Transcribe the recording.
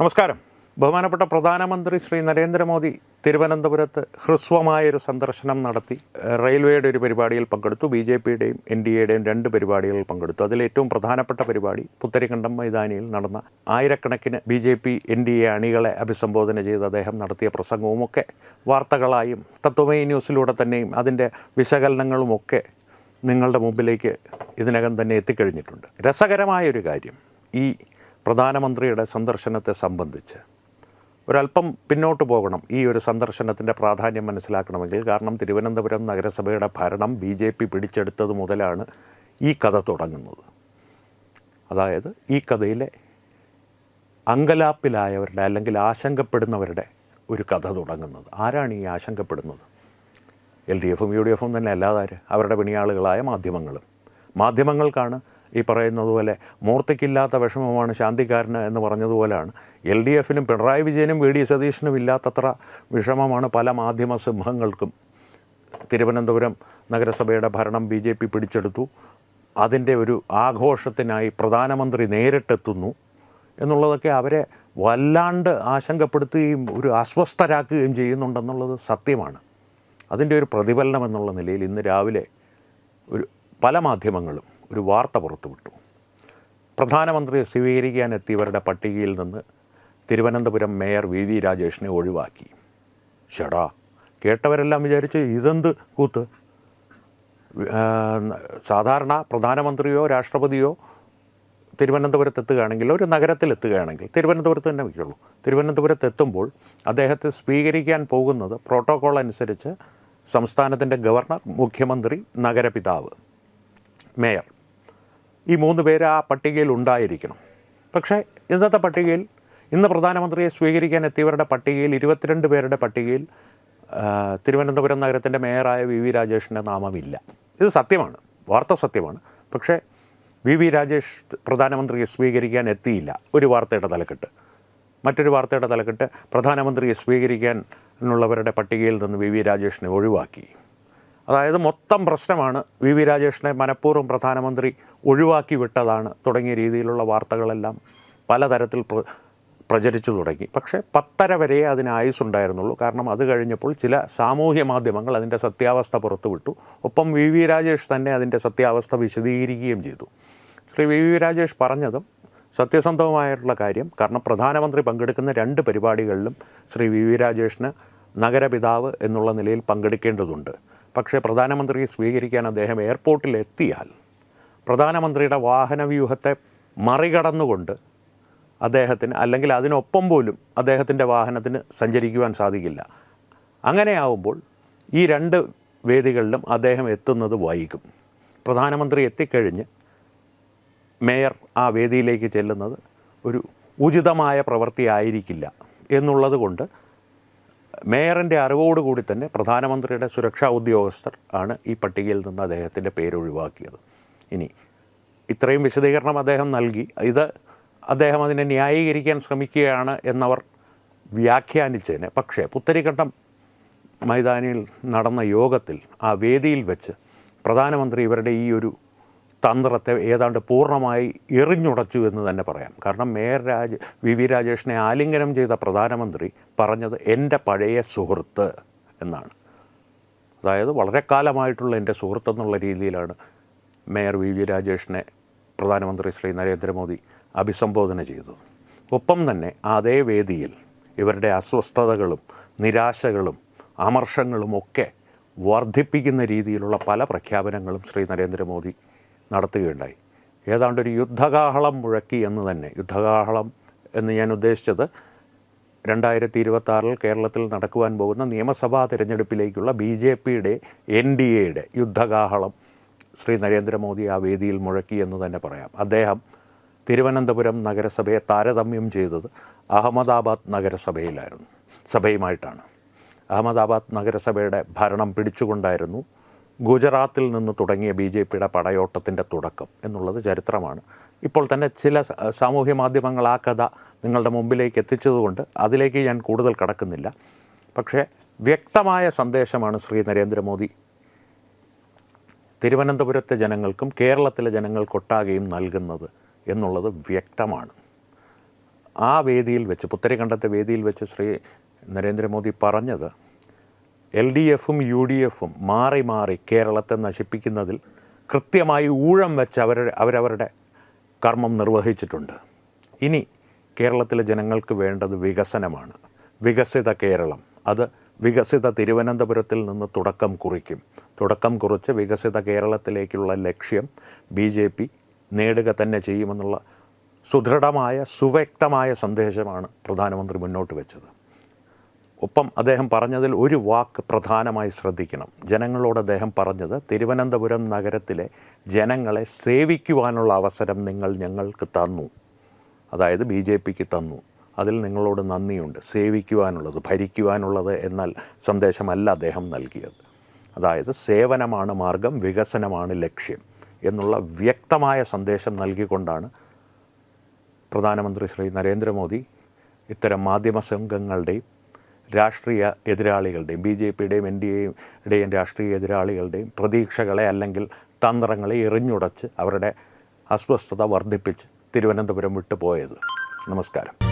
നമസ്കാരം. ബഹുമാനപ്പെട്ട പ്രധാനമന്ത്രി ശ്രീ നരേന്ദ്രമോദി തിരുവനന്തപുരത്ത് ഹ്രസ്വമായൊരു സന്ദർശനം നടത്തി. റെയിൽവേയുടെ ഒരു പരിപാടിയിൽ പങ്കെടുത്തു. ബി ജെ പിയുടെയും എൻ ഡി എയുടെയും രണ്ട് പരിപാടികളിൽ പങ്കെടുത്തു. അതിൽ ഏറ്റവും പ്രധാനപ്പെട്ട പരിപാടി പുത്തരിക്കണ്ടം മൈതാനിയിൽ നടന്ന ആയിരക്കണക്കിന് B J P N D A അണികളെ അഭിസംബോധന ചെയ്ത് അദ്ദേഹം നടത്തിയ പ്രസംഗവുമൊക്കെ വാർത്തകളായും തത്വമയി ന്യൂസിലൂടെ തന്നെയും അതിന്റെ വിശകലനങ്ങളുമൊക്കെ നിങ്ങളുടെ മുമ്പിലേക്ക് ഇതിനകം തന്നെ എത്തിക്കഴിഞ്ഞിട്ടുണ്ട്. രസകരമായൊരു കാര്യം. ഈ പ്രധാനമന്ത്രിയുടെ സന്ദർശനത്തെ സംബന്ധിച്ച്. ഒരല്പം പിന്നോട്ട് പോകണം. ഈ ഒരു സന്ദർശനത്തിന്റെ പ്രാധാന്യം മനസ്സിലാക്കണമെങ്കിൽ കാരണം തിരുവനന്തപുരം നഗരസഭയുടെ ഭരണം ബി ജെ പി പിടിച്ചെടുത്തത് മുതലാണ് ഈ കഥ തുടങ്ങുന്നത്. അതായത് ഈ കഥയിലെ അങ്കലാപ്പിലായവരുടെ അല്ലെങ്കിൽ ആശങ്കപ്പെടുന്നവരുടെ ഒരു കഥ തുടങ്ങുന്നത്. ആരാണ് ഈ ആശങ്കപ്പെടുന്നത്? എൽ ഡി എഫും യു ഡി എഫും തന്നെ അല്ലാതാര്? അവരുടെ പിണിയാളുകളായ മാധ്യമങ്ങളും. മാധ്യമങ്ങൾക്കാണ് ഈ പറയുന്നത് പോലെ മൂർത്തിക്കില്ലാത്ത വിഷമമാണ് ശാന്തിക്കാരന് എന്ന് പറഞ്ഞതുപോലെയാണ്. എൽ ഡി എഫിനും പിണറായി വിജയനും വി ഡി സതീശനും ഇല്ലാത്തത്ര വിഷമമാണ് പല മാധ്യമ സിംഹങ്ങൾക്കും. തിരുവനന്തപുരം നഗരസഭയുടെ ഭരണം ബി ജെ പി പിടിച്ചെടുത്തു. അതിന്റെ ഒരു ആഘോഷത്തിനായി പ്രധാനമന്ത്രി നേരിട്ടെത്തുന്നു എന്നുള്ളതൊക്കെ അവരെ വല്ലാണ്ട് ആശങ്കപ്പെടുത്തുകയും ഒരു അസ്വസ്ഥരാക്കുകയും ചെയ്യുന്നുണ്ടെന്നുള്ളത് സത്യമാണ്. അതിന്റെ ഒരു പ്രതിഫലനം എന്നുള്ള നിലയിൽ ഇന്ന് രാവിലെ ഒരു പല മാധ്യമങ്ങളും ഒരു വാർത്ത പുറത്തുവിട്ടു. പ്രധാനമന്ത്രിയെ സ്വീകരിക്കാൻ എത്തിയവരുടെ പട്ടികയിൽ നിന്ന് തിരുവനന്തപുരം മേയർ വി. വി. രാജേഷിനെ ഒഴിവാക്കി. ഷടാ കേട്ടവരെല്ലാം വിചാരിച്ച് ഇതെന്ത് കൂത്ത്? സാധാരണ പ്രധാനമന്ത്രിയോ രാഷ്ട്രപതിയോ തിരുവനന്തപുരത്ത് എത്തുകയാണെങ്കിൽ ഒരു നഗരത്തിൽ എത്തുകയാണെങ്കിൽ തിരുവനന്തപുരത്ത് തന്നെ വയ്ക്കുള്ളൂ തിരുവനന്തപുരത്ത് എത്തുമ്പോൾ അദ്ദേഹത്തെ സ്വീകരിക്കാൻ പോകുന്നത് പ്രോട്ടോകോൾ അനുസരിച്ച് സംസ്ഥാനത്തിന്റെ ഗവർണർ മുഖ്യമന്ത്രി നഗരപിതാവ് മേയർ. ഈ മൂന്ന് പേര് ആ പട്ടികയിൽ ഉണ്ടായിരിക്കണം. പക്ഷേ ഇന്നത്തെ പട്ടികയിൽ ഇന്ന് പ്രധാനമന്ത്രിയെ സ്വീകരിക്കാൻ എത്തിയവരുടെ പട്ടികയിൽ ഇരുപത്തിരണ്ട് പേരുടെ പട്ടികയിൽ തിരുവനന്തപുരം നഗരത്തിന്റെ മേയറായ വി വി രാജേഷിന്റെ നാമമില്ല. ഇത് സത്യമാണ് വാർത്ത സത്യമാണ്. പക്ഷേ വി വി രാജേഷ് പ്രധാനമന്ത്രിയെ സ്വീകരിക്കാൻ എത്തിയില്ല ഒരു വാർത്തയുടെ തലക്കെട്ട്. മറ്റൊരു വാർത്തയുടെ തലക്കെട്ട് പ്രധാനമന്ത്രിയെ സ്വീകരിക്കാൻ ഉള്ളവരുടെ പട്ടികയിൽ നിന്ന് വി വി രാജേഷിനെ ഒഴിവാക്കി. അതായത് മൊത്തം പ്രശ്നമാണ് വി വി രാജേഷിനെ മനഃപൂർവം പ്രധാനമന്ത്രി ഒഴിവാക്കി വിട്ടതാണ് തുടങ്ങിയ രീതിയിലുള്ള വാർത്തകളെല്ലാം പലതരത്തിൽ പ്ര പ്രചരിച്ചു തുടങ്ങി. പക്ഷേ പത്തര വരെ അതിന് ആയുസ് ഉണ്ടായിരുന്നുള്ളൂ. കാരണം അത് കഴിഞ്ഞപ്പോൾ ചില സാമൂഹ്യ മാധ്യമങ്ങൾ അതിന്റെ സത്യാവസ്ഥ പുറത്തുവിട്ടു. ഒപ്പം വി വി രാജേഷ് തന്നെ അതിന്റെ സത്യാവസ്ഥ വിശദീകരിക്കുകയും ചെയ്തു. ശ്രീ വി വി രാജേഷ് പറഞ്ഞതും സത്യസന്ധവുമായിട്ടുള്ള കാര്യം. കാരണം പ്രധാനമന്ത്രി പങ്കെടുക്കുന്ന രണ്ട് പരിപാടികളിലും ശ്രീ വി വി രാജേഷിന് നഗരപിതാവ് എന്നുള്ള നിലയിൽ പങ്കെടുക്കേണ്ടതുണ്ട്. പക്ഷേ പ്രധാനമന്ത്രിയെ സ്വീകരിക്കാൻ അദ്ദേഹം എയർപോർട്ടിൽ എത്തിയാൽ പ്രധാനമന്ത്രിയുടെ വാഹനവ്യൂഹത്തെ മറികടന്നുകൊണ്ട് അദ്ദേഹത്തിന് അല്ലെങ്കിൽ അതിനൊപ്പം പോലും അദ്ദേഹത്തിന്റെ വാഹനത്തിന് സഞ്ചരിക്കുവാൻ സാധിക്കില്ല. അങ്ങനെയാവുമ്പോൾ ഈ രണ്ട് വേദികളിലും അദ്ദേഹം എത്തുന്നത് വൈകും. പ്രധാനമന്ത്രി എത്തിക്കഴിഞ്ഞ് മേയർ ആ വേദിയിലേക്ക് ചെല്ലുന്നത് ഒരു ഉചിതമായ പ്രവൃത്തി ആയിരിക്കില്ല എന്നുള്ളത് കൊണ്ട് മേയറിന്റെ അറിവോടുകൂടി തന്നെ പ്രധാനമന്ത്രിയുടെ സുരക്ഷാ ഉദ്യോഗസ്ഥർ ആണ് ഈ പട്ടികയിൽ നിന്ന് അദ്ദേഹത്തിന്റെ പേര് ഒഴിവാക്കിയത്. ഇനി. ഇത്രയും വിശദീകരണം അദ്ദേഹം നൽകി. ഇത് അദ്ദേഹം അതിനെ ന്യായീകരിക്കാൻ ശ്രമിക്കുകയാണ് എന്നവർ വ്യാഖ്യാനിച്ചതിന്. പക്ഷേ പുത്തരിക്കണ്ടം മൈതാനിയിൽ നടന്ന യോഗത്തിൽ ആ വേദിയിൽ വെച്ച് പ്രധാനമന്ത്രി ഇവരുടെ ഈ ഒരു തന്ത്രത്തെ ഏതാണ്ട് പൂർണമായി എറിഞ്ഞുടച്ചു എന്ന് തന്നെ പറയാം. കാരണം മേയർ രാജ വി വി രാജേഷിനെ ആലിംഗനം ചെയ്ത പ്രധാനമന്ത്രി പറഞ്ഞത് എന്റെ പഴയ സുഹൃത്ത് എന്നാണ്. അതായത് വളരെ കാലമായിട്ടുള്ള എന്റെ സുഹൃത്ത് എന്നുള്ള രീതിയിലാണ് മേയർ വി വി രാജേഷിനെ പ്രധാനമന്ത്രി ശ്രീ നരേന്ദ്രമോദി അഭിസംബോധന ചെയ്തു ഒപ്പം തന്നെ അതേ വേദിയിൽ ഇവരുടെ അസ്വസ്ഥതകളും നിരാശകളും അമർഷങ്ങളും ഒക്കെ വർദ്ധിപ്പിക്കുന്ന രീതിയിലുള്ള പല പ്രഖ്യാപനങ്ങളും ശ്രീ നരേന്ദ്രമോദി നടത്തുകയുണ്ടായി. ഏതാണ്ട് ഒരു യുദ്ധകാഹളം മുഴക്കി എന്ന് തന്നെ യുദ്ധകാഹളം എന്ന് ഞാൻ ഉദ്ദേശിച്ചത് രണ്ടായിരത്തി ഇരുപത്തി കേരളത്തിൽ നടക്കുവാൻ പോകുന്ന നിയമസഭാ തിരഞ്ഞെടുപ്പിലേക്കുള്ള ബി ജെ പിയുടെ എൻ ഡി എയുടെ യുദ്ധകാഹളം ശ്രീ നരേന്ദ്രമോദി ആ വേദിയിൽ മുഴക്കി എന്ന് തന്നെ പറയാം. അദ്ദേഹം തിരുവനന്തപുരം നഗരസഭയെ താരതമ്യം ചെയ്തത് അഹമ്മദാബാദ് നഗരസഭയിലായിരുന്നു സഭയുമായിട്ടാണ്. അഹമ്മദാബാദ് നഗരസഭയുടെ ഭരണം പിടിച്ചുകൊണ്ടായിരുന്നു ഗുജറാത്തിൽ നിന്ന് തുടങ്ങിയ ബി ജെ പിയുടെ പടയോട്ടത്തിന്റെ തുടക്കം എന്നുള്ളത് ചരിത്രമാണ്. ഇപ്പോൾ തന്നെ ചില സാമൂഹ്യ മാധ്യമങ്ങൾ ആ കഥ നിങ്ങളുടെ മുമ്പിലേക്ക് എത്തിച്ചതുകൊണ്ട് അതിലേക്ക് ഞാൻ കൂടുതൽ കടക്കുന്നില്ല. പക്ഷേ വ്യക്തമായ സന്ദേശമാണ് ശ്രീ നരേന്ദ്രമോദി തിരുവനന്തപുരത്തെ ജനങ്ങൾക്കും കേരളത്തിലെ ജനങ്ങൾക്കൊട്ടാകെയും നൽകുന്നത് എന്നുള്ളത് വ്യക്തമാണ്. ആ വേദിയിൽ വെച്ച് പുത്തരിക്കണ്ടത്തെ വേദിയിൽ വെച്ച് ശ്രീ നരേന്ദ്രമോദി പറഞ്ഞത് എൽ ഡി എഫും യു ഡി എഫും മാറി മാറി കേരളത്തെ നശിപ്പിക്കുന്നതിൽ കൃത്യമായി ഊഴം വെച്ച് അവർ അവരവരുടെ കർമ്മം നിർവഹിച്ചിട്ടുണ്ട്. ഇനി കേരളത്തിലെ ജനങ്ങൾക്ക് വേണ്ടത് വികസനമാണ്. വികസിത കേരളം. അത് വികസിത തിരുവനന്തപുരത്തിൽ നിന്ന് തുടക്കം കുറിക്കും. തുടക്കം കുറിച്ച് വികസിത കേരളത്തിലേക്കുള്ള ലക്ഷ്യം ബി ജെ പി നേടുക തന്നെ ചെയ്യുമെന്നുള്ള സുദൃഢമായ സുവ്യക്തമായ സന്ദേശമാണ് പ്രധാനമന്ത്രി മുന്നോട്ട് വെച്ചത്. ഒപ്പം അദ്ദേഹം പറഞ്ഞതിൽ ഒരു വാക്ക് പ്രധാനമായി ശ്രദ്ധിക്കണം. ജനങ്ങളോട് അദ്ദേഹം പറഞ്ഞത് തിരുവനന്തപുരം നഗരത്തിലെ ജനങ്ങളെ സേവിക്കുവാനുള്ള അവസരം നിങ്ങൾ ഞങ്ങൾക്ക് തന്നു. അതായത് ബി ജെ പിക്ക് തന്നു. അതിൽ നിങ്ങളോട് നന്ദിയുണ്ട്. സേവിക്കുവാനുള്ളത് ഭരിക്കുവാനുള്ളത് എന്നാൽ സന്ദേശമല്ല അദ്ദേഹം നൽകിയത്. അതായത് സേവനമാണ് മാർഗം വികസനമാണ് ലക്ഷ്യം എന്നുള്ള വ്യക്തമായ സന്ദേശം നൽകിക്കൊണ്ടാണ് പ്രധാനമന്ത്രി ശ്രീ നരേന്ദ്രമോദി ഇത്തരം മാധ്യമ സംഘങ്ങളുടെയും രാഷ്ട്രീയ എതിരാളികളുടെയും ബി ജെ പിയുടെയും എൻ ഡി എയുടെയും രാഷ്ട്രീയ എതിരാളികളുടെയും പ്രതീക്ഷകളെ അല്ലെങ്കിൽ തന്ത്രങ്ങളെ എറിഞ്ഞുടച്ച് അവരുടെ അസ്വസ്ഥത വർദ്ധിപ്പിച്ച് തിരുവനന്തപുരം വിട്ടുപോയത്. നമസ്കാരം.